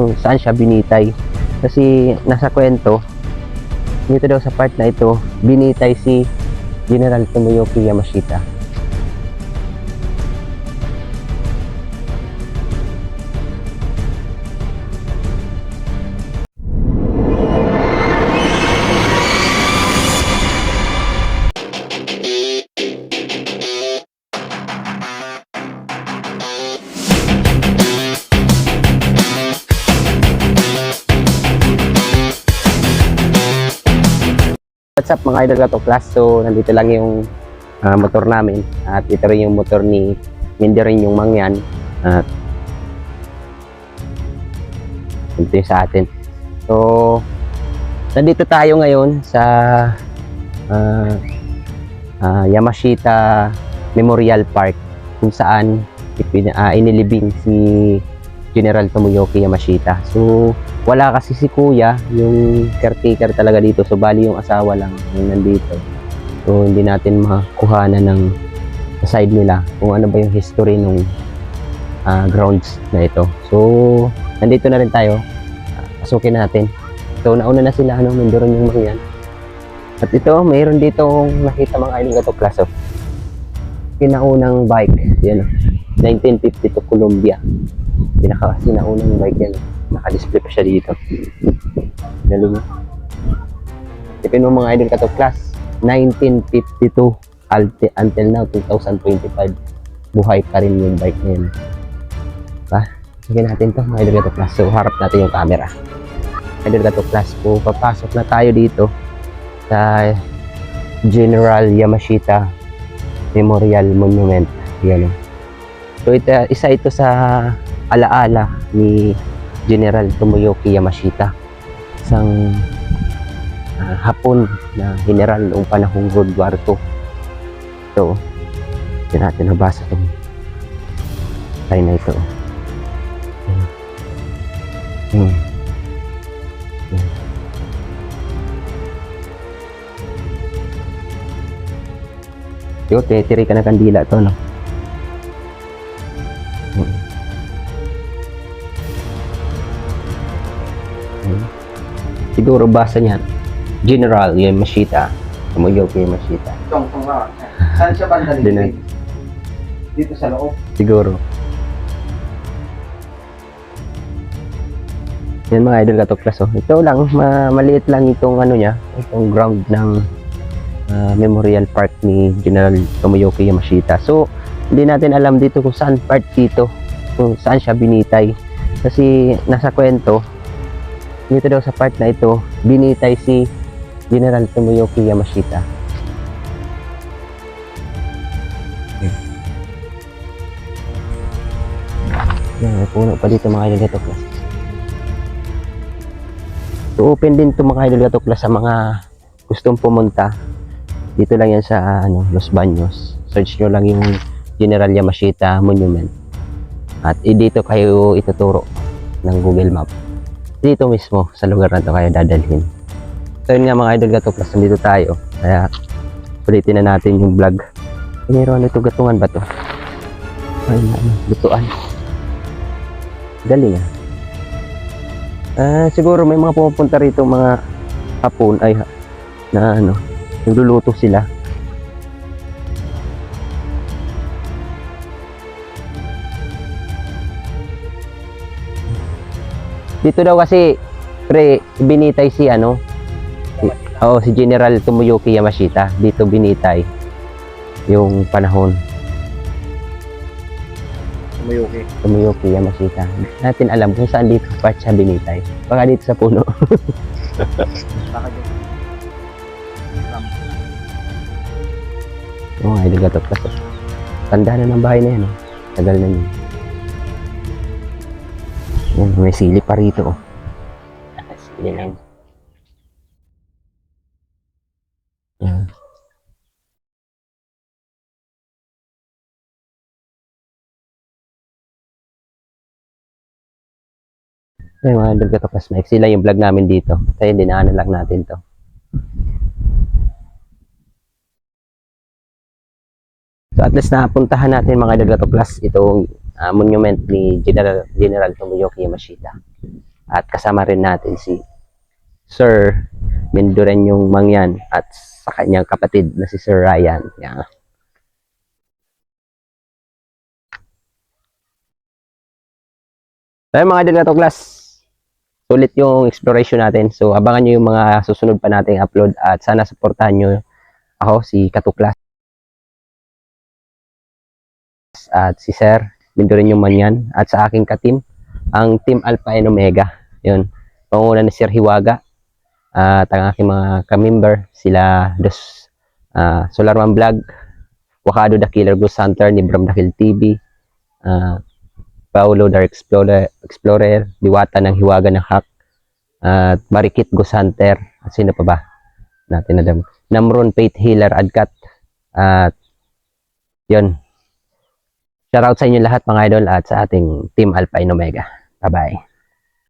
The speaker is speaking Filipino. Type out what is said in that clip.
kung saan siya binitay. Kasi nasa kwento, dito daw sa part na ito, binitay si General Tomoyoki Yamashita. What's mga idol gato class? So, nandito lang yung ah, motor namin at ito rin yung motor ni hindi rin yung mangyan at ito yung sa atin. So, nandito tayo ngayon sa ah, ah, Yamashita Memorial Park kung saan ah, inilibing si General Tomoyoki Yamashita. So, wala kasi si kuya, yung caretaker talaga dito. So, bali yung asawa lang yung nandito. So, hindi natin makuhanan ng side nila kung ano ba yung history ng grounds na ito. So, nandito na rin tayo. Ah, Pasukin natin. So, nauna na sila, ano, nandoon yung mga yan. At ito, mayroon dito nakita mga idol gato class of pinaunang bike. Yan, oh. 1952 Columbia. Pinaka sinaunang bike yan. Naka-display pa siya dito. Galing. mo. Tipin mo mga idol kato class. 1952 alti- until now 2025. Buhay pa rin yung bike na yun. Diba? Sige natin to mga idol kato class. So harap natin yung camera. Idol kato class po. Papasok na tayo dito sa General Yamashita Memorial Monument. Yan. oh. So ito, isa ito sa alaala ni General Tomoyoki Yamashita. Isang ah, hapon na general noong panahong World War II. So, hindi natin nabasa itong tayo na ito. Ayan. Hmm. Ayan. Yo, tinitiri ka ng kandila to, no? Hmm. Hmm. Siguro basa niyan. General Yamashita. Tomoyoki Yamashita. Tong, tong nga. Saan siya banda dito? Sa loob. Siguro. Yan mga idol katuklas oh. Ito lang, ma- maliit lang itong ano niya, itong ground ng ah, Memorial Park ni General Tomoyoki Yamashita. So, hindi natin alam dito kung saan part dito, kung saan siya binitay. Kasi nasa kwento, dito daw sa part na ito, binitay si General Tomoyoki Yamashita. Yan, may puno pa dito mga idol katuklas. So, open din to mga idol katuklas sa mga gustong pumunta. Dito lang yan sa ano, Los Baños. Search nyo lang yung General Yamashita Monument. At eh, dito kayo ituturo ng Google Map. Dito mismo sa lugar na to kayo dadalhin. So yun nga mga idol katuklas, nandito tayo. Kaya ulitin na natin yung vlog. Meron ano ito, gatungan ba to? Ay, ano, lutuan. Galing ah. Ah, siguro may mga pumupunta rito mga hapon ay na ano, nagluluto sila. Dito daw kasi pre binitay si ano oh, si General Tomoyoki Yamashita dito binitay yung panahon Mayuki. Tomoyoki Yamashita. Natin alam kung saan dito part siya binitay. Baka dito sa puno. Baka dito. Oo nga, idol gatot kasi. Tanda na ng bahay na yan. Oh. Tagal na yun. Yan, may sili pa rito. Oh. Sili lang. Yan. Ay, mga idol gatot kasi. Maiksi lang yung vlog namin dito. Kaya dinaanan lang natin to. So at least napuntahan natin mga Idol Gato Plus itong ah, monument ni General, General Tomoyoki Yamashita. At kasama rin natin si Sir Mendoreñong Mangyan at sa kanyang kapatid na si Sir Ryan. Yan. So, mga Delgato class, sulit yung exploration natin. So, abangan nyo yung mga susunod pa nating upload at sana supportahan nyo ako, si Katuklas at si Sir Mendoreño Manyan at sa aking ka-team, ang Team Alpha and Omega. Yun, panguna ni Sir Hiwaga at ang aking mga ka-member, sila Dos uh, Solarman Vlog, Wakado the Killer Ghost Hunter ni Bram Dakil TV, ah, Paulo the Explorer, Explorer, Diwata ng Hiwaga ng Hack, at Marikit Ghost Hunter, at sino pa ba? Natin na. Namron Faith Healer Adkat, at yun. Shoutout sa inyo lahat mga idol at sa ating Team Alpha and Omega. Bye-bye.